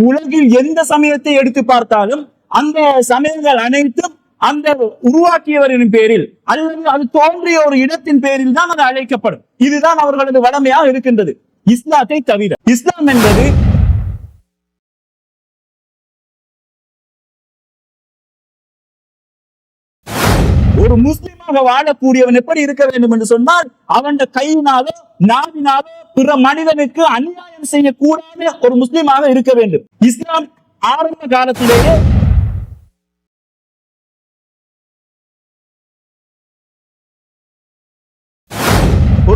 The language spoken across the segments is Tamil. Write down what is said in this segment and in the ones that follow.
உலகில் எந்த சமயத்தை எடுத்து பார்த்தாலும் அந்த சமயங்கள் அனைத்தும் அந்த உருவாக்கியவரின் பேரில் அல்லது அது தோன்றிய ஒரு இடத்தின் பேரில் தான் அது அழைக்கப்படும். இதுதான் அவர்களது வளமையாக இருக்கின்றது. இஸ்லாத்தை தவிர. இஸ்லாம் என்பது ஒரு முஸ்லிமாக வாழக்கூடியவன் எப்படி இருக்க வேண்டும் என்று சொன்னால் அவன் கையினாலோ நாவினாலோ பிற மனிதனுக்கு அநியாயம் செய்யக்கூடாத ஒரு முஸ்லிமாக இருக்க வேண்டும். இஸ்லாம் ஆரம்ப காலத்திலேயே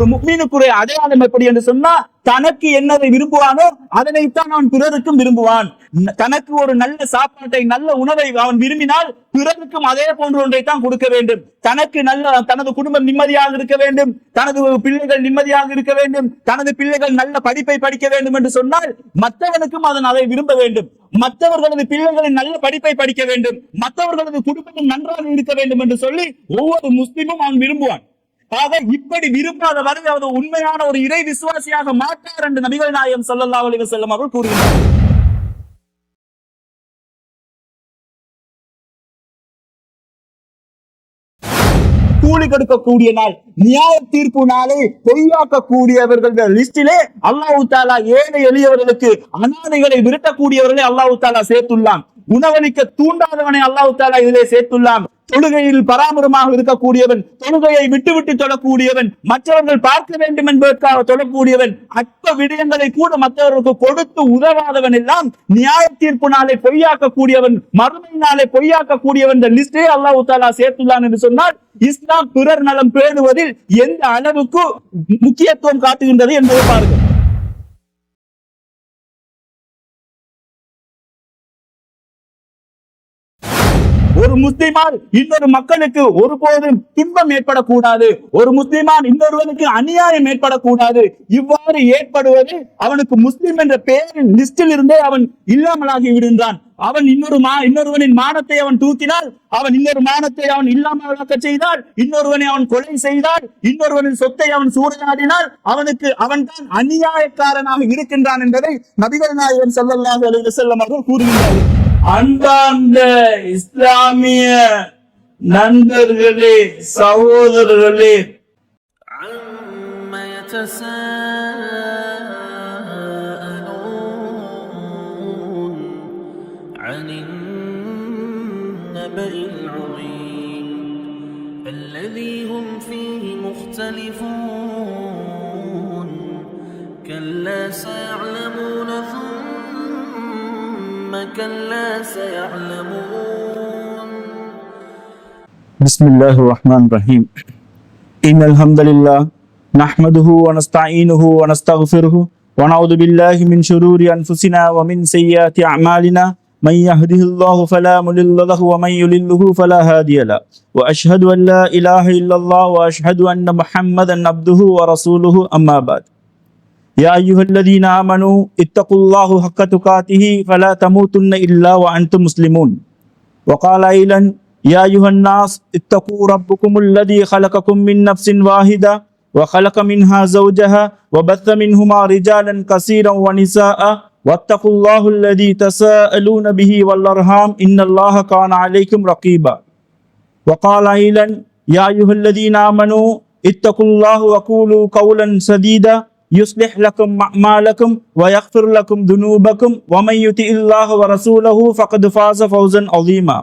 ஒரு முக்மீனுக்குரிய அடையாளம் எப்படி என்று சொன்னா தனக்கு என்னதை விரும்புவானோ அதனைத்தான் அவன் பிறருக்கும் விரும்புவான். தனக்கு ஒரு நல்ல சாப்பாட்டை நல்ல உணவை அவன் விரும்பினால் பிறருக்கும் அதே போன்ற ஒன்றை தான் கொடுக்க வேண்டும். தனக்கு நல்ல தனது குடும்பம் நிம்மதியாக இருக்க வேண்டும். தனது பிள்ளைகள் நிம்மதியாக இருக்க வேண்டும். தனது பிள்ளைகள் நல்ல படிப்பை படிக்க வேண்டும் என்று சொன்னால் மற்றவனுக்கும் அதன் அதை விரும்ப வேண்டும். மற்றவர்களது பிள்ளைகளின் நல்ல படிப்பை படிக்க வேண்டும். மற்றவர்களது குடும்பம் நன்றாக இருக்க வேண்டும் என்று சொல்லி ஒவ்வொரு முஸ்லிமும் அவன் விரும்புவான். ஆக இப்படி விரும்பாத வரை அவர் உண்மையான ஒரு இறை விசுவாசியாக மாட்டார் என்று நபிகள் நாயகம் சொல்லல்லா அலைஹி வஸல்லம் அவர்கள் கூறுகிறார் கூலி கொடுக்கக்கூடிய நாள் நியாய தீர்ப்பு நாளை பொய்யாக்கக்கூடியவர்கள் லிஸ்டிலே அல்லாஹு தாலா ஏழை எளியவர்களுக்கு அனாதைகளை விரட்டக்கூடியவர்களை அல்லாஹு தாலா சேர்த்துள்ளான். உணவளிக்க தூண்டாதவனை அல்லாஹு தாலா இதிலே சேர்த்துள்ளான். தொழுகையில் பராமரமாக இருக்கக்கூடியவன் தொழுகையை விட்டுவிட்டு தொழக்கூடியவன் மற்றவர்கள் பார்க்க வேண்டும் என்பதற்காக தொழக்கூடியவன் அற்ப விடயங்களை கூட மற்றவர்களுக்கு கொடுத்து உதவாதவன் எல்லாம் நியாய தீர்ப்பு நாளை பொய்யாக்கக்கூடியவன் மறுமை நாளை பொய்யாக்கக்கூடியவன். இந்த லிஸ்டே அல்லாஹு தாலா சேர்த்துள்ளான் என்று சொன்னால் இஸ்லாம் பிறர் நலம் பேணுவதில் எந்த அளவுக்கு முக்கியத்துவம் காட்டுகின்றது என்பதை பாருங்கள். ஒரு முஸ்லிமால் இன்னொரு மக்களுக்கு ஒருபோதும் துன்பம் ஏற்படக்கூடாது. ஒரு முஸ்லிமான் இன்னொருவனுக்கு அநியாயம் ஏற்படக்கூடாது. இவ்வாறு ஏற்படுவது அவனுக்கு முஸ்லிம் என்ற பெயரின் லிஸ்டில் இருந்தே அவன் இல்லாமலாகி விடுகின்றான். அவன் இன்னொரு மா இன்னொருவனின் மானத்தை அவன் தூக்கினால் அவன் இன்னொரு மானத்தை அவன் இல்லாமலாக்க செய்தால் இன்னொருவனை அவன் கொலை செய்தால் இன்னொருவனின் சொத்தை அவன் சூறையாடினால் அவனுக்கு அவன் தான் அநியாயக்காரனாக இருக்கின்றான் என்பதை நபிகள் நாயகன் ஸல்லல்லாஹு அலைஹி வஸல்லம் அவர்கள் கூறுகின்றார்கள். அன்பார்ந்த இஸ்லாமிய நண்பர்களே சகோதரர்களே عم يتساءلون عن النبأ العظيم الذي هم فيه مختلفون كلا سيعلمون كلا سيعلمون. بسم الله الرحمن الرحيم إن الحمد لله نحمده ونستعينه ونستغفره ونعوذ بالله من شرور أنفسنا ومن سيئات أعمالنا من يهده الله فلا مضل له ومن يضلله فلا هادي له وأشهد أن لا إله إلا الله وأشهد أن محمدا عبده ورسوله أما بعد يا أيها الذين آمنوا اتقوا الله حق تقاته فلا تموتن إلا وأنتم مسلمون. وقال أيضا يا أيها الناس اتقوا ربكم الذي خلقكم من نفس واحدة وخلق منها زوجها وبث منهما رجالا كثيرا ونساء واتقوا الله الذي تساءلون به والأرحام إن الله كان عليكم رقيبا. وقال أيضا يا أيها الذين آمنوا اتقوا الله وقولوا قولا سديدا يصلح لكم أعمالكم ويغفر لكم ذنوبكم ومن يطع الله ورسوله فقد فاز فوزا عظيما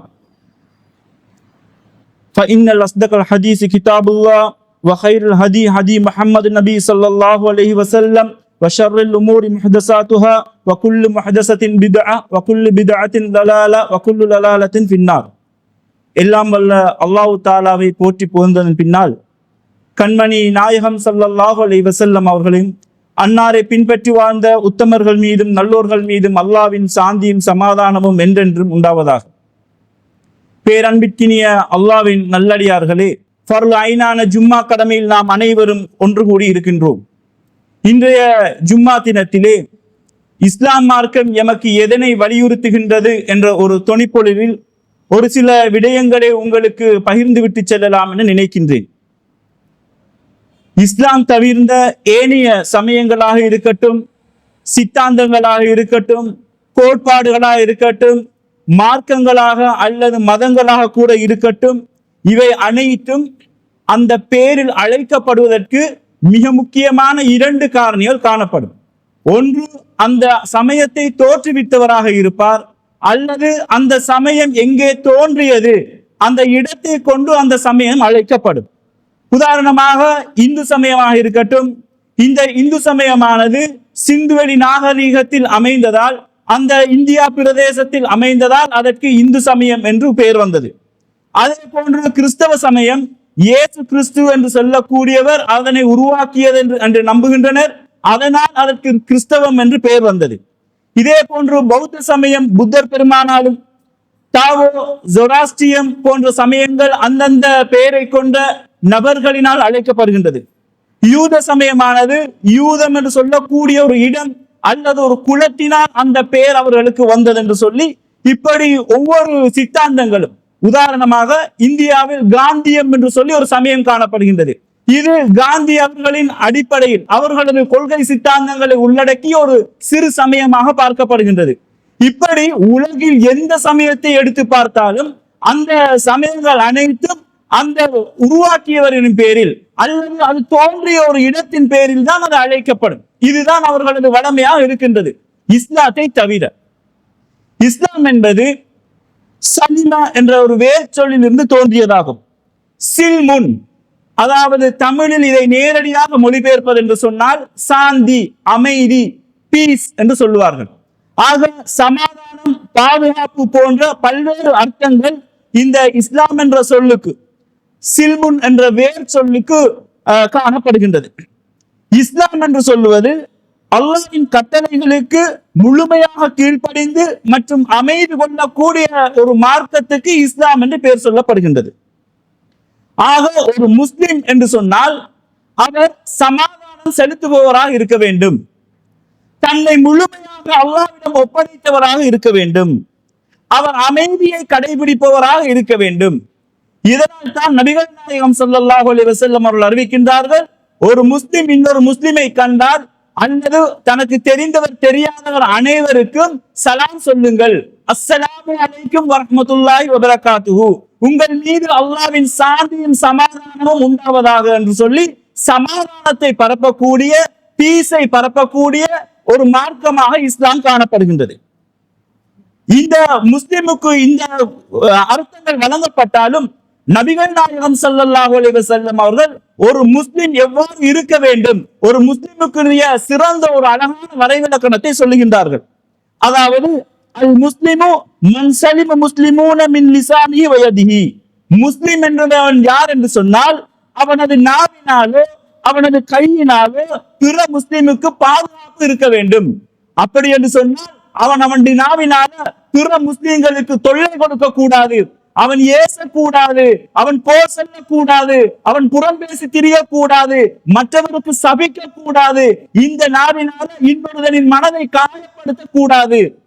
فإن الأصدق الحديث كتاب الله وخير الهدي هدي محمد النبي صلى الله عليه وسلم وشر الأمور محدثاتها وكل محدثة بدعة وكل بدعة ضلالة وكل ضلالة في النار எல்லாம் வல்ல அல்லாஹ் தாலாவை போற்றி புகழ்ந்ததன் பின்னால் கண்மணி நாயகம் ஸல்லல்லாஹு அலைஹி வசல்லம் அவர்களின் அன்னாரை பின்பற்றி வாழ்ந்த உத்தமர்கள் மீதும் நல்லோர்கள் மீதும் அல்லாவின் சாந்தியும் சமாதானமும் என்றென்றும் உண்டாவதாக. பேரன்பிற்கினிய அல்லாவின் நல்லடியார்களே ஃபர்ல் ஐனான ஜும்மா கடமையில் நாம் அனைவரும் ஒன்று கூடி இருக்கின்றோம். இன்றைய ஜும்மா தினத்திலே இஸ்லாம் மார்க்கம் எமக்கு எதனை வலியுறுத்துகின்றது என்ற ஒரு தொனிப்பொழிவில் ஒரு சில விடயங்களை உங்களுக்கு பகிர்ந்து விட்டு செல்லலாம் என நினைக்கின்றேன். இஸ்லாம் தவிர்ந்த ஏனைய சமயங்களாக இருக்கட்டும் சித்தாந்தங்களாக இருக்கட்டும் கோட்பாடுகளாக இருக்கட்டும் மார்க்கங்களாக அல்லது மதங்களாக கூட இருக்கட்டும் இவை அனைத்தும் அந்த பேரில் அழைக்கப்படுவதற்கு மிக முக்கியமான இரண்டு காரணிகள் காணப்படும். ஒன்று அந்த சமயத்தை தோற்றுவித்தவராக இருப்பார் அல்லது அந்த சமயம் எங்கே தோன்றியது அந்த இடத்தை கொண்டு அந்த சமயம் அழைக்கப்படும். உதாரணமாக இந்து சமயமாக இருக்கட்டும் இந்த இந்து சமயமானது சிந்துவெளி நாகரீகத்தில் அமைந்ததால் அந்த இந்தியா பிரதேசத்தில் அமைந்ததால் அதற்கு இந்து சமயம் என்று பெயர் வந்தது. அதே போன்று கிறிஸ்தவ சமயம் இயேசு கிறிஸ்து என்று சொல்லக்கூடியவர் அதனை உருவாக்கியது என்று என்று நம்புகின்றனர். அதனால் அதற்கு கிறிஸ்தவம் என்று பெயர் வந்தது. இதே போன்று பௌத்த சமயம் புத்தர் பெருமானாலும் தாவோ ஜொராஸ்டியம் போன்ற சமயங்கள் அந்தந்த பெயரை கொண்ட நபர்களினால் அழைக்கப்படுகின்றது. யூத சமயமானது யூதம் என்று சொல்லக்கூடிய ஒரு இடம் அல்லது ஒரு குலத்தினால் அந்த பெயர் அவர்களுக்கு வந்தது என்று சொல்லி இப்படி ஒவ்வொரு சித்தாந்தங்களும் உதாரணமாக இந்தியாவில் காந்தியம் என்று சொல்லி ஒரு சமயம் காணப்படுகின்றது. இது காந்தி அவர்களின் அடிப்படையில் அவர்களது கொள்கை சித்தாந்தங்களை உள்ளடக்கிய ஒரு சிறு சமயமாக பார்க்கப்படுகின்றது. இப்படி உலகில் எந்த சமயத்தை எடுத்து பார்த்தாலும் அந்த சமயங்கள் அனைத்தும் அந்த உருவாக்கியவரின் பேரில் அல்லது அது தோன்றிய ஒரு இடத்தின் பேரில் தான் அது அழைக்கப்படும். இதுதான் அவர்களது வளமையாக இருக்கின்றது. இஸ்லாத்தை தவிர. இஸ்லாம் என்பது சலிமா என்ற ஒரு வேர் சொல்லிலிருந்து தோன்றியதாகும். சில்முன் அதாவது தமிழில் இதை நேரடியாக மொழிபெயர்ப்பது என்று சொன்னால் சாந்தி அமைதி பீஸ் என்று சொல்லுவார்கள். ஆக சமாதானம் பாதுகாப்பு போன்ற பல்வேறு அர்த்தங்கள் இந்த இஸ்லாம் என்ற சொல்லுக்கு சில்முன் என்ற வேர் சொல்லுக்கு காணப்படுகின்றது. இஸ்லாம் என்று சொல்லுவது அல்லாவின் கட்டளைகளுக்கு முழுமையாக கீழ்ப்படிந்து மற்றும் அமைதி கொள்ளக்கூடிய ஒரு மார்க்கத்துக்கு இஸ்லாம் என்று பெயர் சொல்லப்படுகின்றது. ஆக ஒரு முஸ்லிம் என்று சொன்னால் அவர் சமாதானம் செலுத்துபவராக இருக்க வேண்டும். தன்னை முழுமையாக அல்லாவிடம் ஒப்படைத்தவராக இருக்க வேண்டும். அவர் அமைதியை கடைபிடிப்பவராக இருக்க வேண்டும். இதனால் தான் நபிகள் நாயகம் ஸல்லல்லாஹு அலி வசல்லம் அவர்கள் அறிவிக்கின்றார்கள் ஒரு முஸ்லிம் இன்னொரு முஸ்லிமை கண்டால் அல்லது தனக்கு தெரிந்தவர் தெரியாதவர் அனைவருக்கும் சலாம் சொல்லுங்கள். அஸ்ஸலாமு அலைக்கும் வரஹ்மத்துல்லாஹி வபரகாத்துஹு. உங்கள் மீது அல்லாஹ்வின் சாந்தியும் சமாதானமும் உண்டாவதாக என்று சொல்லி சமாதானத்தை பரப்பக்கூடிய பீஸை பரப்பக்கூடிய ஒரு மார்க்கமாக இஸ்லாம் காணப்படுகின்றது. இந்த முஸ்லிமுக்கு இந்த அர்த்தங்கள் வழங்கப்பட்டாலும் நபிகள் நாயகம் சல்லாஹூ அலி வசல்லம் அவர்கள் ஒரு முஸ்லிம் எவ்வாறு இருக்க வேண்டும்? ஒரு முஸ்லிமுக்குரிய சிறந்த ஒரு அழகான வரைவிலக்கணத்தை சொல்லுகின்றார்கள். அதாவது அல் முஸ்லிமு மன்சலிம முஸ்லிமூன மின் லிசானி வயதிஹி. முஸ்லிம் என்றவன் யார் என்று சொன்னால் அவனது நாவினாலோ அவனது கையினாலோ பிற முஸ்லிமுக்கு பாதுகாப்பு இருக்க வேண்டும். அப்படி என்று சொன்னால் அவன் அவனுடைய நாவினால பிற முஸ்லிம்களுக்கு தொல்லை கொடுக்க கூடாது அவன் ஏசக்கூடாது அவன் போர் செல்லக்கூடாது அவன் புறம் பேசி திரியக்கூடாது மற்றவருக்கு சபிக்க கூடாது இந்த நாவினால இன்னொருதனின் மனதை காயப்படுத்த கூடாது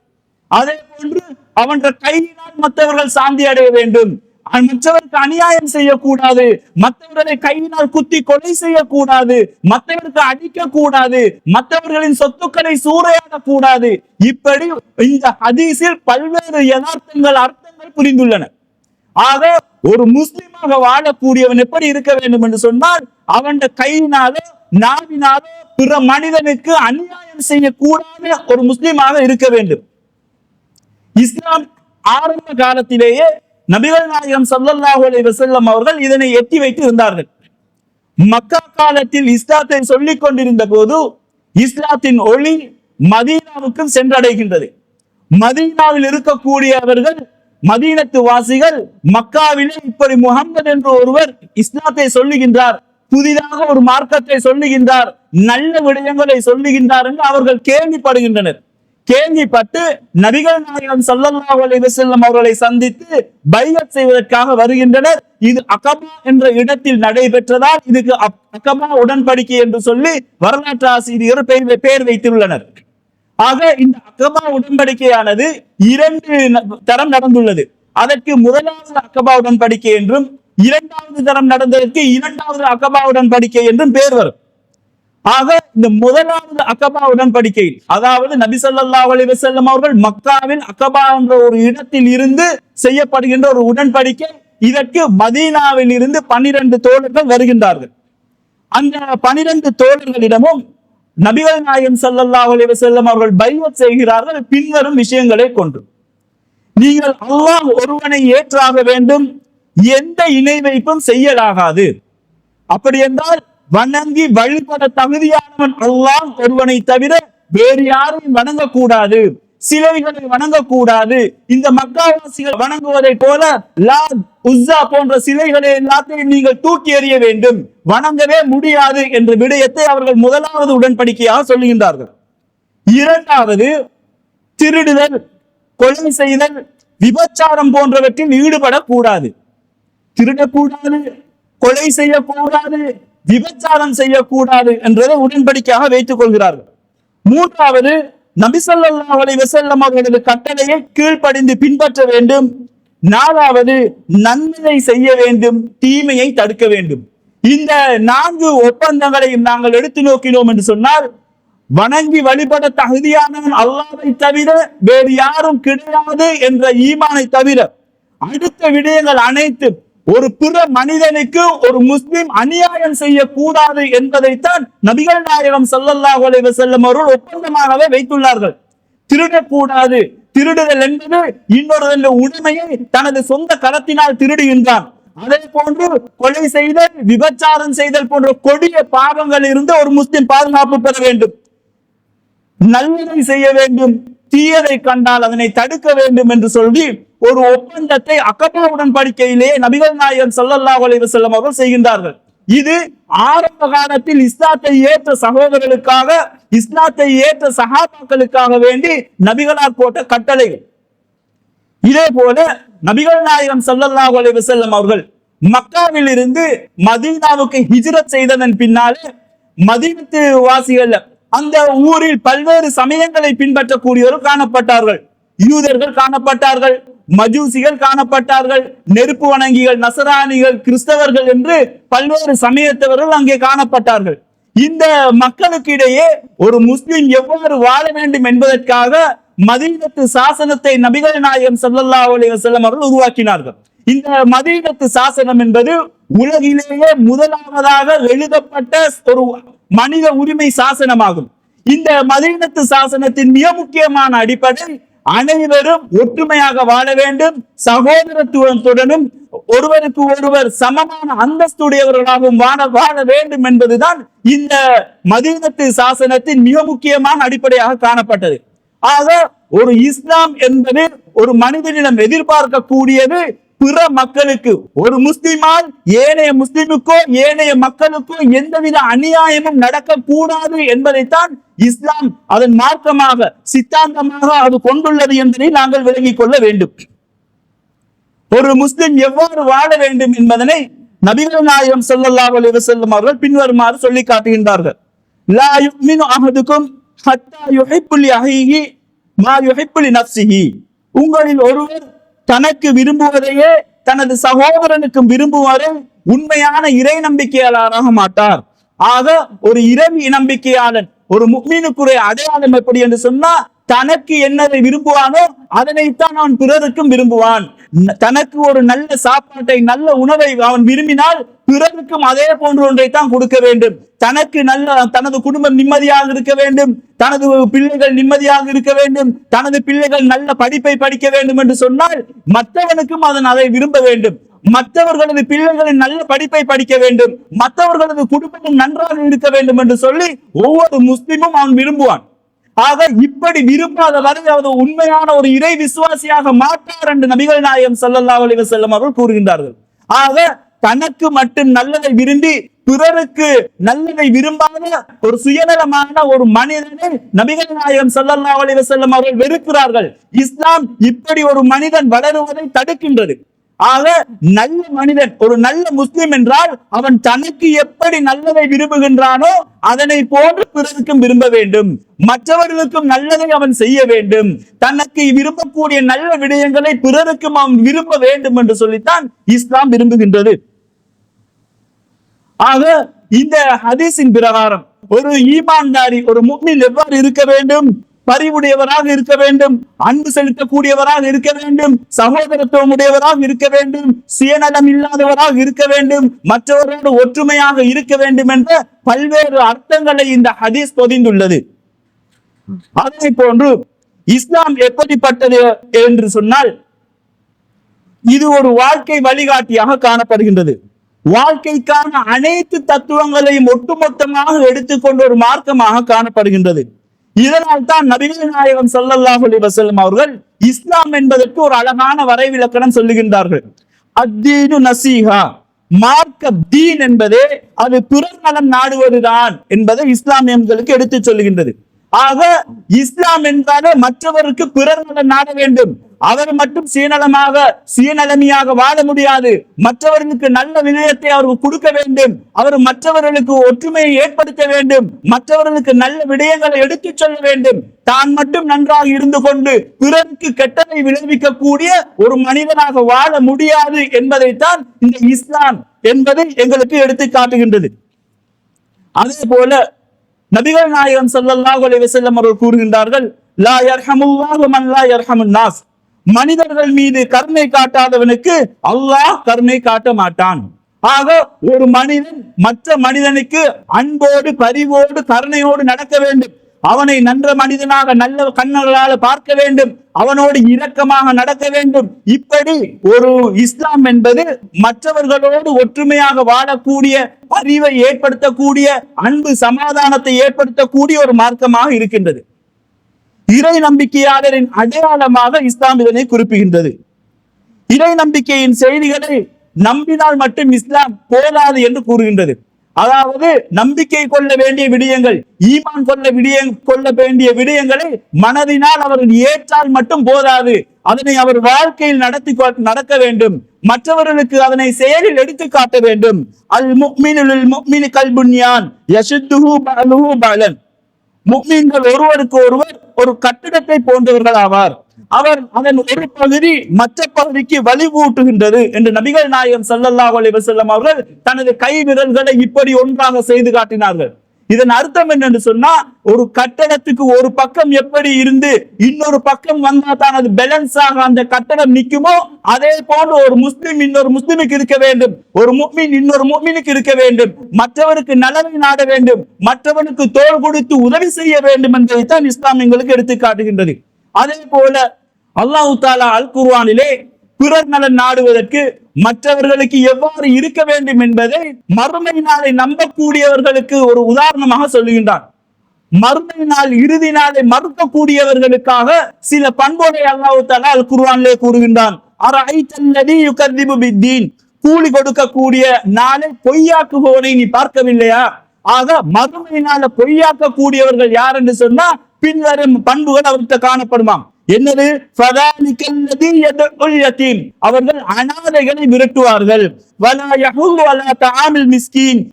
அதே போன்று அவன் கையினால் மற்றவர்கள் சாந்தி அடைய வேண்டும். அவன் மற்றவருக்கு அநியாயம் செய்யக்கூடாது மற்றவர்களை கையினால் குத்தி கொலை செய்யக்கூடாது மற்றவருக்கு அடிக்க கூடாது மற்றவர்களின் சொத்துக்களை சூறையாடக் கூடாது இப்படி இந்த ஹதீஸில் பல்வேறு யதார்த்தங்கள் அர்த்தங்கள் புரிந்துள்ளன. ஆக ஒரு முஸ்லிமாக வாழக்கூடியவன் எப்படி இருக்க வேண்டும் என்று சொன்னால் அவன் கையினாலோ நாவினாலோ பிற மனிதனுக்கு அநியாயம் செய்யக்கூடாத ஒரு முஸ்லிமாக இருக்க வேண்டும். இஸ்லாம் ஆரம்ப காலத்திலேயே நபிகள் நாயகம் சல்லல்லாஹு அலைஹி வசல்லம் அவர்கள் இதனை எட்டி வைத்து இருந்தார்கள். மக்கா காலத்தில் இஸ்லாத்தை சொல்லிக் கொண்டிருந்த போது இஸ்லாத்தின் ஒளி மதீனாவுக்கும் சென்றடைகின்றது. மதீனாவில் இருக்கக்கூடியவர்கள் மதீனத்து வாசிகள் மக்காவிலும் இப்படி முகமது என்று ஒருவர் இஸ்லாத்தை சொல்லுகின்றார் புதிதாக ஒரு மார்க்கத்தை சொல்லுகின்றார் நல்ல விடயங்களை சொல்லுகின்றார் என்று அவர்கள் கேள்விப்படுகின்றனர். கேள்விப்பட்டு நபிகள் நாயகம் சல்லல்லாஹு அலைஹி வஸல்லம் அவர்களை சந்தித்து பைஅத் செய்வதற்காக வருகின்றனர். இது அகபா என்ற இடத்தில் நடைபெற்றதால் இதுக்கு அப்- அகபா உடன்படிக்கை என்று சொல்லி வரலாற்று ஆசிரியர் பெயர் பெயர் வைத்துள்ளனர். ஆக இந்த அக்கபா உடன்படிக்கையானது இரண்டு தரம் நடந்துள்ளது. அதற்கு முதலாவது அக்கபா உடன்படிக்கை என்றும் இரண்டாவது தரம் நடந்ததற்கு இரண்டாவது அக்கபா உடன்படிக்கை என்றும் பெயர் வரும். ஆக இந்த முதலாவது அக்கபா உடன்படிக்கை அதாவது நபிசல்லா ஸல்லல்லாஹு அலைஹி அவர்கள் மக்காவில் அக்கபா என்ற ஒரு இடத்தில் இருந்து செய்யப்படுகின்ற ஒரு உடன்படிக்கை இதற்கு மதீனாவில் இருந்து பன்னிரண்டு தோழர்கள் வருகின்றார்கள். அந்த பனிரெண்டு தோழர்களிடமும் நபிகள் நாயகம் சல்லல்லா அலி வஸல்லம் அவர்கள் பைவத் செய்கிறார்கள் பின்வரும் விஷயங்களை கொண்டு. நீங்கள் அல்லாஹ் ஒருவனை ஏற்றாக வேண்டும் எந்த இணை வைப்பும் செய்யலாகாது. அப்படி என்றால் வணங்கி வழிபட தகுதியானவன் அல்லாஹ் ஒருவனை தவிர வேறு யாரையும் வணங்கக்கூடாது. சிலைகளை வணங்கக்கூடாது. இந்த மக்காவாசிகள் வணங்குவதை போல லாத் உஸ்ஸா போன்ற சிலைகளை எல்லாத்தையும் நீங்கள் தூக்கி எறிய வேண்டும். வணங்கவே முடியாது என்ற விடயத்தை அவர்கள் முதலாவது உடன்படிக்கையாக சொல்லுகின்றார்கள். இரண்டாவது திருடுதல் கொலை செய்தல் விபச்சாரம் போன்றவற்றில் ஈடுபடக்கூடாது. திருடக்கூடாது கொலை செய்யக்கூடாது விபச்சாரம் செய்யக்கூடாது என்றதை உடன்படிக்கையாக வைத்துக் கொள்கிறார்கள். மூன்றாவது நபிசல்லாஹ் அலைஹி வஸல்லம் அவர்களது கட்டளையை கீழ்ப்படிந்து பின்பற்ற வேண்டும். நாலாவது நன்மையை செய்ய வேண்டும் தீமையை தடுக்க வேண்டும். இந்த நான்கு ஒப்பந்தங்களையும் நாங்கள் எடுத்து நோக்கினோம் என்று சொன்னால் வணங்கி வழிபட தகுதியானவன் அல்லாவை தவிர வேறு யாரும் கிடையாது என்ற ஈமானை தவிர அடுத்த விடயங்கள் அனைத்தும் ஒரு பிற மனிதனுக்கு ஒரு முஸ்லிம் அநியாயம் செய்யக்கூடாது என்பதைத்தான் நபிகள் நாயகம் ஸல்லல்லாஹு அலைவ செல்லும் அவர்கள் ஒப்பந்தமாகவே வைத்துள்ளார்கள். திருடக்கூடாது. திருடுதல் என்பது இன்னொரு உடைமையை தனது சொந்த களத்தினால் திருடுகின்றான். அதே போன்று கொலை செய்தல் விபச்சாரம் செய்தல் போன்ற கொடிய பாவங்கள் இருந்து ஒரு முஸ்லிம் பாதுகாப்பு பெற வேண்டும். நல்லதை செய்ய வேண்டும். தீயதை கண்டால் அதனை தடுக்க வேண்டும் என்று சொல்லி ஒரு ஒப்பந்தத்தை அக்கப்பா உடன்படிக்கையிலே நபிகள் நாயகன் ஸல்லல்லாஹு அலைஹி வஸல்லம் அவர்கள் செய்கின்றார்கள். இது ஆரம்ப காலத்தில் இஸ்லாத்தை ஏற்ற சகோதரர்களுக்காக இஸ்லாத்தை ஏற்ற சகாபாக்களுக்காக வேண்டி நபிகளார் போட்ட கட்டளைகள். இதே போல நபிகள் நாயகம் சல்லல்லா அலைஹி செல்லும் அவர்கள் மக்காவில் இருந்து மதீனாவுக்கு ஹிஜ்ரத் செய்ததன் பின்னாலே மதீனத்து வாசிகள் அந்த ஊரில் பல்வேறு சமயங்களை பின்பற்றக்கூடியவர்கள் காணப்பட்டார்கள். யூதர்கள் காணப்பட்டார்கள் மஜூசிகள் காணப்பட்டார்கள் நெருப்பு வணங்கிகள் நசராணிகள் கிறிஸ்தவர்கள் என்று பல்வேறு சமயத்தவர்கள் அங்கே காணப்பட்டார்கள். இந்த மக்களுக்கு இடையே ஒரு முஸ்லிம் எவ்வாறு வாழ வேண்டும் என்பதற்காக மதீனத்து சாசனத்தை நபிகள் நாயகம் சல்லல்லா அலி வசல்லம் அவர்கள் உருவாக்கினார்கள். இந்த மதீனத்து சாசனம் என்பது உலகிலேயே முதலாவதாக எழுதப்பட்ட ஒரு மனித உரிமை சாசனமாகும். இந்த மதீனத்து சாசனத்தின் மிக முக்கியமான அடிப்படை அனைவரும் ஒற்றுமையாக வாழ வேண்டும். சகோதரத்துவத்துடனும் ஒருவருக்கு ஒருவர் சமமான அந்தஸ்துடையவர்களாகவும் வாழ வாழ வேண்டும் என்பதுதான் இந்த மதீனத்து சாசனத்தின் மிக முக்கியமான அடிப்படையாக காணப்பட்டது. ஆக ஒரு இஸ்லாம் என்பது ஒரு மனிதனிடம் எதிர்பார்க்கக்கூடியது பிற மக்களுக்கு ஒரு முஸ்லிமால் ஏனைய முஸ்லிமுக்கோ ஏனைய மக்களுக்கோ எந்தவித அநியாயமும் நடக்கக்கூடாது என்பதைத்தான் இஸ்லாம் அதன் மார்க்கமாக சித்தாந்தமாக அது கொண்டுள்ளது என்பதை நாங்கள் விளங்கிக் கொள்ள வேண்டும். ஒரு முஸ்லிம் எவ்வாறு வாழ வேண்டும் என்பதனை நபிகள் நாயகம் ஸல்லல்லாஹு அலைஹி வஸல்லம் அவர்கள் பின்வருமாறு சொல்லி காட்டுகின்றார்கள். லா யுமினு அஹதுக்கும் ஹத்தா யுஹிப்பு லி அஹீஹி மா யுஹிப்பு லி நஃப்ஸிஹி. உங்களில் ஒருவர் தனக்கு விரும்புவதையே தனது சகோதரனுக்கும் விரும்புவாரு உண்மையான இறை நம்பிக்கையாளராக மாட்டார். ஆக ஒரு இறை நம்பிக்கையாளன் ஒரு முக்மீனுக்குரிய அடையாளம் எப்படி என்று சொன்னா தனக்கு என்னதை விரும்புவானோ அதனைத்தான் அவன் பிறருக்கும் விரும்புவான். தனக்கு ஒரு நல்ல சாப்பாட்டை நல்ல உணவை அவன் விரும்பினால் பிறருக்கும் அதே போன்ற ஒன்றைத்தான் கொடுக்க வேண்டும். தனக்கு நல்ல தனது குடும்பம் நிம்மதியாக இருக்க வேண்டும். தனது பிள்ளைகள் நிம்மதியாக இருக்க வேண்டும். தனது பிள்ளைகள் நல்ல படிப்பை படிக்க வேண்டும் என்று சொன்னால் மற்றவனுக்கும் அதன் அதை விரும்ப வேண்டும். மற்றவர்களது பிள்ளைகளின் நல்ல படிப்பை படிக்க வேண்டும். மற்றவர்களது குடும்பமும் நன்றாக இருக்க வேண்டும் என்று சொல்லி ஒவ்வொரு முஸ்லிமும் அவன் விரும்புவான். ஆக இப்படி விரும்பாத வரை அவர் உண்மையான ஒரு இறை விசுவாசியாக மாட்டார் என்று நபிகள் நாயம் சல்லல்லா அலைஹி வஸல்லம் அவர்கள் கூறுகின்றார்கள். ஆக தனக்கு மட்டும் நல்லதை விரும்பி பிறருக்கு நல்லதை விரும்பாத ஒரு சுயநலமான ஒரு மனிதனை நபிகள் நாயகம் சல்லல்லா அலைஹி வஸல்லம் அவர்கள் வெறுக்கிறார்கள். இஸ்லாம் இப்படி ஒரு மனிதன் வளருவதை தடுக்கின்றது. ஆக நல்ல மனிதன் ஒரு நல்ல முஸ்லிம் என்றால் அவன் தனக்கு எப்படி நல்லதை விரும்புகின்றானோ அதனை போன்று பிறருக்கும் விரும்ப வேண்டும். மற்றவர்களுக்கும் நல்லதை அவன் செய்ய வேண்டும். தனக்கு விரும்பக்கூடிய நல்ல விடயங்களை பிறருக்கும் அவன் விரும்ப வேண்டும் என்று சொல்லித்தான் இஸ்லாம் விரும்புகின்றது. ஆக இந்த ஹதீஸின் பிரகாரம் ஒரு ஈமான்தாரி ஒரு முக்மின் எவ்வாறு இருக்க வேண்டும்? பரிவுடையவராக இருக்க வேண்டும் அன்பு செலுத்தக்கூடியவராக இருக்க வேண்டும் சகோதரத்துவம் உடையவராக இருக்க வேண்டும் சுயநலம் இல்லாதவராக இருக்க வேண்டும் மற்றவரோடு ஒற்றுமையாக இருக்க வேண்டும் என்ற பல்வேறு அர்த்தங்களை இந்த ஹதீஸ் பொதிந்துள்ளது. அதே போன்று இஸ்லாம் எப்படிப்பட்டது என்று சொன்னால் இது ஒரு வாழ்க்கை வழிகாட்டியாக காணப்படுகின்றது. வாழ்க்கைக்கான அனைத்து தத்துவங்களையும் ஒட்டுமொத்தமாக எடுத்துக்கொண்ட ஒரு மார்க்கமாக காணப்படுகின்றது. இதனால் தான் நபிகள் நாயகம் ஸல்லல்லாஹு அவர்கள் இஸ்லாம் என்பதற்கு ஒரு அழகான வரைவிலக்கணம் சொல்லுகின்றார்கள். அத்தீனு நசீஹா மார்க்க தீன் என்பதே அது பிறர் நலன் நாடுவதுதான் என்பதை இஸ்லாமியர்களுக்கு எடுத்து சொல்லுகின்றது. ஆக இஸ்லாம் என்றாலே மற்றவருக்கு பிறர் நலன் நாட வேண்டும். அவர் மட்டும் சுயநலமாக சுயநலமையாக வாழ முடியாது. மற்றவர்களுக்கு நல்ல வினயத்தை அவருக்கு கொடுக்க வேண்டும். அவர் மற்றவர்களுக்கு ஒற்றுமையை ஏற்படுத்த வேண்டும். மற்றவர்களுக்கு நல்ல விடயங்களை எடுத்துச் சொல்ல வேண்டும். தான் மட்டும் நன்றாக இருந்து கொண்டு பிறருக்கு கெட்டதை விளைவிக்கக்கூடிய ஒரு மனிதனாக வாழ முடியாது என்பதைத்தான் இந்த இஸ்லாம் என்பதை எங்களுக்கு எடுத்து காட்டுகின்றது. அதே போல நபிகள் நாயகம் ஸல்லல்லாஹு அலைஹி அவர்கள் கூறுகின்றார்கள் லா யர்ஹமுல்லாஹு மன் லா யர்ஹமுன் நாஸ். மனிதர்கள் மீது கருணை காட்டாதவனுக்கு அல்லாஹ் கருணை காட்ட மாட்டான். ஆக ஒரு மனிதன் மற்ற மனிதனுக்கு அன்போடு பரிவோடு கருணையோடு நடக்க வேண்டும். அவனை நன்ற மனிதனாக நல்ல கண்ணர்களால் பார்க்க வேண்டும். அவனோடு இரக்கமாக நடக்க வேண்டும். இப்படி ஒரு இஸ்லாம் என்பது மற்றவர்களோடு ஒற்றுமையாக வாழக்கூடிய அறிவை ஏற்படுத்தக்கூடிய அன்பு சமாதானத்தை ஏற்படுத்தக்கூடிய ஒரு மார்க்கமாக இருக்கின்றது. இறை நம்பிக்கையாளரின் அடையாளமாக இஸ்லாம் இதனை குறிப்பிடுகின்றது இறை நம்பிக்கையின் செய்திகளை நம்பினால் மட்டும் இஸ்லாம் போதாது என்று கூறுகின்றது. அதாவது நம்பிக்கை கொள்ள வேண்டிய விடயங்கள் ஈமான் கொள்ள விடிய கொள்ள வேண்டிய விடயங்களை மனதினால் அவர்கள் ஏற்றால் மட்டும் போதாது. அதனை அவர் வாழ்க்கையில் நடத்தி நடக்க வேண்டும். மற்றவர்களுக்கு அதனை செயலில் எடுத்து காட்ட வேண்டும். அல் முக்மின் கல்புன்யான் யசுத்துஹு பஅலுஹு முக்மீன்கள் ஒருவருக்கு ஒருவர் ஒரு கட்டிடத்தை போன்றவர்கள் ஆவார் அவர் அதன் ஒரு பகுதி மற்ற பகுதிக்கு வலிவூட்டுகின்றது என்று நபிகள் நாயகம் சல்லல்லாஹ் அலி வசல்லம் அவர்கள் தனது கை விரல்களை இப்படி ஒன்றாக செய்து காட்டினார்கள். இதன் அர்த்தம் என்னன்னு சொன்னா ஒரு கட்டடத்துக்கு ஒரு பக்கம் எப்படி இருந்து இன்னொரு பக்கம் வந்தா தான் அது பேலன்ஸ் ஆக அந்த கட்டடம் நிக்குமோ அதே போன்று ஒரு முஸ்லிம் இன்னொரு முஸ்லிமுக்கு இருக்க வேண்டும். ஒரு முக்மின் இன்னொரு முக்மினுக்கு இருக்க வேண்டும். மற்றவருக்கு நலனை நாட வேண்டும். மற்றவனுக்கு தோள் கொடுத்து உதவி செய்ய வேண்டும் என்பதைத்தான் இஸ்லாம் எங்களுக்கு எடுத்து காட்டுகின்றது. அதே போல அல்லாஹ் தாலா அல் குர்வானிலே பிறர் நலன் நாடுவதற்கு மற்றவர்களுக்கு எவ்வாறு இருக்க வேண்டும் என்பதை மறுமை நாளை நம்பக்கூடியவர்களுக்கு ஒரு உதாரணமாக சொல்லுகின்றான். மறுமை நாள் இறுதி நாளை மறுக்கக்கூடியவர்களுக்காக சில பண்புகளை அல்லாஹு தாலா அல் கூறுகின்றான். கூலி கொடுக்கக்கூடிய நாளை பொய்யாக்குபவனை நீ பார்க்கவில்லையா? ஆக மறுமை நாளை பொய்யாக்க கூடியவர்கள் யார் என்று சொன்னா பின்வரும் பண்புகள் அவர்கிட்ட காணப்படுமாம். என்னது? அவர்கள் அனாதைகளை விரட்டுவார்கள் வலா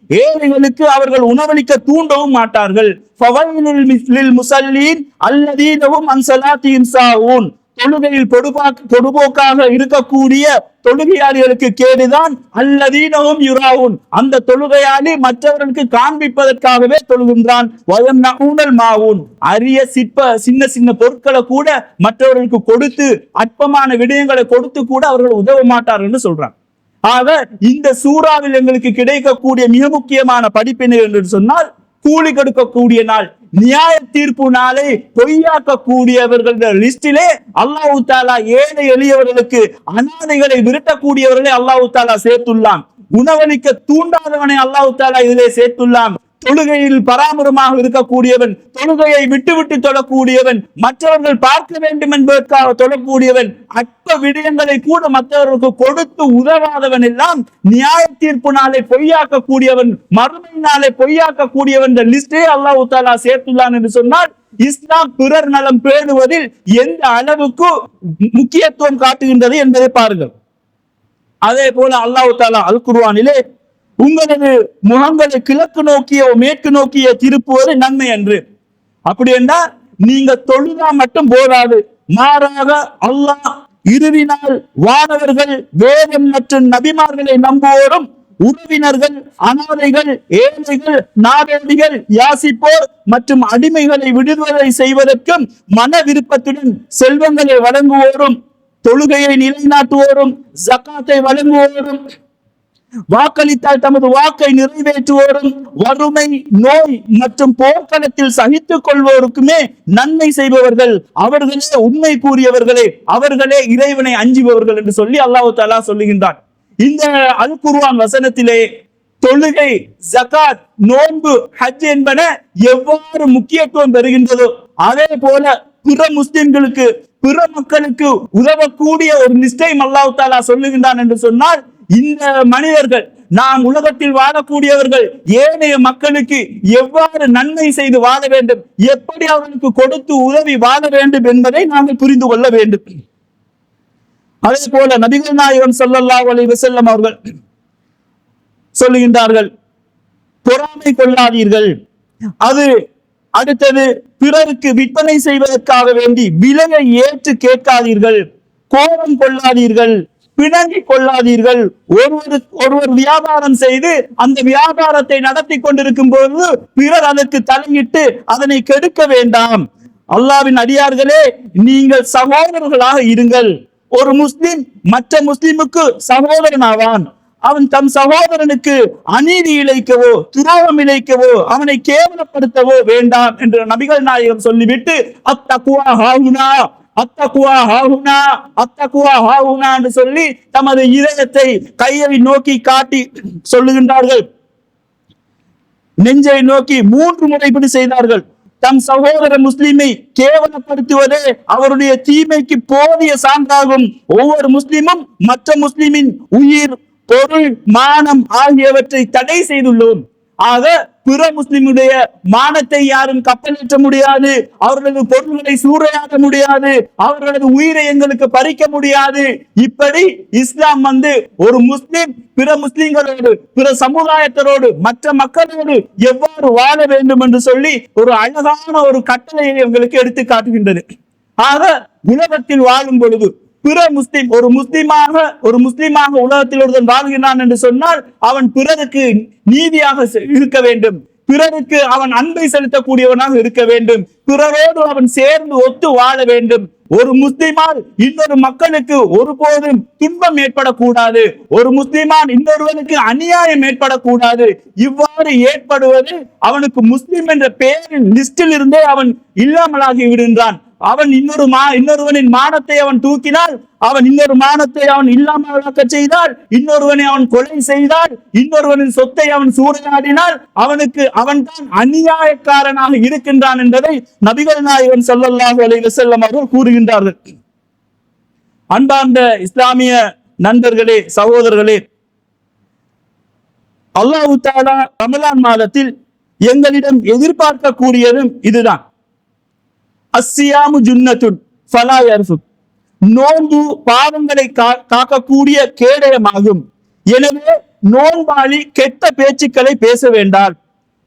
ஏழைகளுக்கு அவர்கள் உணவளிக்க தூண்டவும் மாட்டார்கள். முசல்லீன் அல்லதீனவும் முஸல்லீன் அல்லதீனஹும் தொழுகையில் பொடுபாக் பொடுபோக்காக இருக்கக்கூடிய தொழுகையாளிகளுக்கு கேடுதான் அல்லதீனவும் யுராவுன். அந்த தொழுகையாளி மற்றவர்களுக்கு காண்பிப்பதற்காகவே தொழுகின்றான். வயம் நகூனல் மாவுன். அரிய சிற்ப சின்ன சின்ன பொருட்களை கூட மற்றவர்களுக்கு கொடுத்து அற்பமான விடயங்களை கொடுத்து கூட அவர்கள் உதவ மாட்டார்கள் என்று சொல்றாங்க ஆக இந்த சூறாவில் எங்களுக்கு கிடைக்கக்கூடிய மிக முக்கியமான படிப்பினை என்று சொன்னால் கூலி கொடுக்கக்கூடிய நாள். நியாய தீர்ப்பு நாளை பொய்யாக்கக்கூடியவர்கள் லிஸ்டிலே அல்லாஹு தாலா ஏழை எளியவர்களுக்கு அனாதைகளை விரட்டக்கூடியவர்களை அல்லாஹு தாலா சேர்த்துள்ளான். உணவளிக்க தூண்டாதவனை அல்லாஹு தாலா இதிலே சேர்த்துள்ளான். தொழுகையில் பராமரமாக இருக்கக்கூடியவன் தொழுகையை விட்டு விட்டு தொழக்கூடியவன் மற்றவர்கள் பார்க்க வேண்டும் என்பதற்காக தொழக்கூடியவன் அற்ப விடயங்களை கூட மற்றவர்களுக்கு கொடுத்து உதவாதவன் எல்லாம் நியாய தீர்ப்பு நாளை பொய்யாக்கக்கூடியவன் மறுமை நாளை பொய்யாக்கக்கூடியவன் கூடியவன் லிஸ்டே அல்லாஹ் தாலா சேர்த்துள்ளான் என்று சொன்னால் இஸ்லாம் பிறர் நலம் பேணுவதில் எந்த அளவுக்கு முக்கியத்துவம் காட்டுகின்றது என்பதை பாருங்கள். அதே போல அல்லாஹு தாலா அல் குருவானிலே உங்களது முகங்களை கிழக்கு நோக்கிய மேற்கு நோக்கிய திருப்புவது நன்மை என்று அப்படி என்றால் நீங்க தொழுதா மட்டும் போதாது. மாறாக அல்லாஹ் இறுதினால் வானவர்கள் வேதம் மற்றும் நபிமார்களை நம்புவோரும் உறவினர்கள் அனாதைகள் ஏழைகள் நாடேடிகள் யாசிப்போர் மற்றும் அடிமைகளை விடுதலை செய்வதற்கும் மன விருப்பத்துடன் செல்வங்களை வழங்குவோரும் தொழுகையை நிலைநாட்டுவோரும் ஜக்காத்தை வழங்குவோரும் வாக்களித்தால் தமது வாக்கை நிறைவேற்றுவோரும் வறுமை நோய் மற்றும் போர்க்களத்தில் சகித்துக் கொள்வோருக்குமே நன்மை செய்பவர்கள் அவர்களே உண்மை கூறியவர்களே அவர்களே இறைவனை அஞ்சுபவர்கள் என்று சொல்லி அல்லாஹு தாலா சொல்லுகின்றான். இந்த அல் குர்ஆன் வசனத்திலே தொழுகை ஜகாத் நோன்பு ஹஜ் என்பன எவ்வாறு முக்கியத்துவம் பெறுகின்றதோ அதே போல பிற முஸ்லிம்களுக்கு பிற மக்களுக்கு உதவக்கூடிய ஒரு நிச்சயம் அல்லாஹு தாலா சொல்லுகின்றான் என்று சொன்னால் இந்த மனிதர்கள் நாம் உலகத்தில் வாழக்கூடியவர்கள் ஏனைய மக்களுக்கு எவ்வாறு நன்மை செய்து வாழ வேண்டும் எப்படி அவர்களுக்கு கொடுத்து உதவி வாழ வேண்டும் என்பதை நாங்கள் புரிந்து கொள்ள வேண்டும். அதே போல நபிகள் நாயகன் சொல்லல்லா அலி வசல்லம் அவர்கள் சொல்லுகின்றார்கள் பொறாமை கொள்ளாதீர்கள். அது அடுத்தது பிறருக்கு விற்பனை செய்வதற்காக வேண்டி விலையை ஏற்று கேட்காதீர்கள் கோபம் கொள்ளாதீர்கள். பிணங்கி கொள்ளாதீர்கள் ஒருவர் ஒருவர் வியாபாரம் செய்து அந்த வியாபாரத்தை நடத்தி கொண்டிருக்கும் போது பிறர் அதற்கு தலையிட்டு அதனை கெடுக்க வேண்டாம். அல்லாவின் அடியார்களே நீங்கள் சகோதரர்களாக இருங்கள். ஒரு முஸ்லிம் மற்ற முஸ்லிமுக்கு சகோதரன் ஆவான் அவன் தம் சகோதரனுக்கு அநீதி இழைக்கவோ துரோகம் இழைக்கவோ அவனை கேவலப்படுத்தவோ வேண்டாம் என்று நபிகள் நாயகம் சொல்லிவிட்டு அத்தகுவா ஹாகுனா அத்தக்குவா ஹாகுனா அத்தகுவா ஹாஹுனா என்று சொல்லி தமது இதயத்தை கையை நோக்கி காட்டி சொல்லுகின்றார்கள். நெஞ்சை நோக்கி மூன்று முறை இப்படி செய்தார்கள். தம் சகோதர முஸ்லிமை கேவலப்படுத்துவதே அவருடைய தீமைக்கு போதிய சான்றாகும். ஒவ்வொரு முஸ்லிமும் மற்ற முஸ்லிமின் உயிர் பொருள் மானம் ஆகியவற்றை தடை செய்துள்ளோம். ஆக பிற முஸ்லிமுடைய மானத்தை யாரும் கப்பலேற்ற முடியாது. அவர்களது பொருள்களை சூறையாட முடியாது. அவர்களது உயிரை எங்களுக்கு பறிக்க முடியாது. இப்படி இஸ்லாம் வந்து ஒரு முஸ்லிம் பிற முஸ்லிம்களோடு பிற சமுதாயத்தரோடு மற்ற மக்களோடு எவ்வாறு வாழ வேண்டும் என்று சொல்லி ஒரு அழகான ஒரு கட்டளையை எங்களுக்கு எடுத்து காட்டுகின்றது. ஆக உலகத்தில் வாழும் பொழுது பிற முஸ்லிம் ஒரு முஸ்லிமாக ஒரு முஸ்லிமாக உலகத்தில் ஒருவன் வாழ்கிறான் என்று சொன்னால் அவன் பிறருக்கு நீதியாக இருக்க வேண்டும். பிறருக்கு அவன் அன்பை செலுத்தக்கூடியவனாக இருக்க வேண்டும். பிறரோடு அவன் சேர்ந்து ஒத்து வாழ வேண்டும். ஒரு முஸ்லிமால் இன்னொரு மக்களுக்கு ஒருபோதும் துன்பம் ஏற்படக்கூடாது. ஒரு முஸ்லிமான் இன்னொருவனுக்கு அநியாயம் ஏற்படக்கூடாது. இவ்வாறு ஏற்படுவது அவனுக்கு முஸ்லிம் என்ற பெயரின் லிஸ்டில் இருந்தே அவன் இல்லாமலாகி விடுகின்றான். அவன் இன்னொரு மா இன்னொருவனின் மானத்தை அவன் தூக்கினால் அவன் இன்னொரு மானத்தை அவன் இல்லாமலாக்க செய்தால் இன்னொருவனை அவன் கொலை செய்தால் இன்னொருவனின் சொத்தை அவன் சூறையாடினால் அவனுக்கு அவன்தான் அநியாயக்காரனாக இருக்கின்றான் என்பதை நபிகள் நாயகன் ஸல்லல்லாஹு அலைஹி அவர்கள் கூறுகின்றார்கள். அன்பார்ந்த இஸ்லாமிய நண்பர்களே சகோதரர்களே அல்லாஹு தாலா ரமலான் மாதத்தில் எங்களிடம் எதிர்பார்க்கக்கூடியதும் இதுதான். அஸ்ஸியாமு ஜுன்னத்துன் ஃபலா யர்ஃபுக் நோன்பு பாவங்களை கா- காக்கக்கூடிய கேடயமாகும். எனவே நோன்பாளி கெட்ட பேச்சுக்களை பேச வேண்டாம்.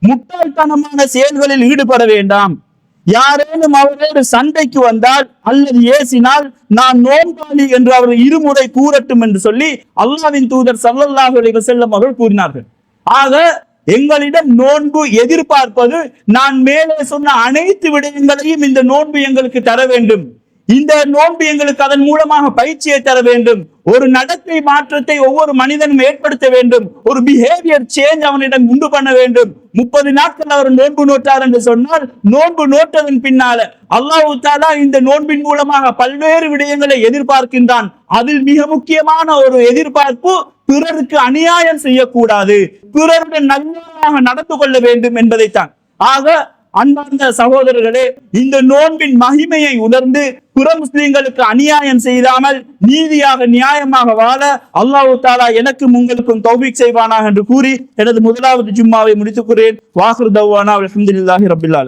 முட்டாள்தனமான செயல்களில் ஈடுபட வேண்டாம். யாரேனும் அவரோடு சண்டைக்கு வந்தால் அல்லது ஏசினால் நான் நோன்பாளி என்று அவர் இருமுறை கூறட்டும் என்று சொல்லி அல்லாவின் தூதர் சல்லல்லாஹு செல்லும் அவர்கள் கூறினார்கள். ஆக எங்களிடம் நோன்பு எதிர்பார்ப்பது நான் மேலே சொன்ன அனைத்து விடயங்களையும் இந்த நோன்பு எங்களுக்கு தர வேண்டும். இந்த நோன்பு எங்களுக்கு அதன் மூலமாக பயிற்சியை தர வேண்டும். ஒரு நடத்தை மாற்றத்தை ஒவ்வொரு மனிதனும் ஏற்படுத்த வேண்டும். ஒரு பிஹேவியர் சேஞ்ச் அவனிடம் உண்டு பண்ண வேண்டும். முப்பது நாட்கள் அவர் நோன்பு நோட்டார் என்று சொன்னால் நோன்பு நோட்டதன் பின்னால அல்லாஹு தாலா இந்த நோன்பின் மூலமாக பல்வேறு விடயங்களை எதிர்பார்க்கின்றான். அதில் மிக முக்கியமான ஒரு எதிர்பார்ப்பு பிறருக்கு அநியாயம் செய்யக்கூடாது. பிறருடன் நல்லதாக நடந்து கொள்ள வேண்டும் என்பதைத்தான். ஆக அன்பார்ந்த சகோதரர்களே இந்த நோன்பின் மகிமையை உணர்ந்து புற முஸ்லிம்களுக்கு அநியாயம் செய்யாமல் நீதியாக நியாயமாக வாழ அல்லாஹு தாலா எனக்கும் உங்களுக்கும் தௌபிக் செய்வானாக என்று கூறி எனது முதலாவது ஜும்மாவை முடித்துக்கிறேன் வாஹர் தவானா அலமதுல்லாஹி ரபில்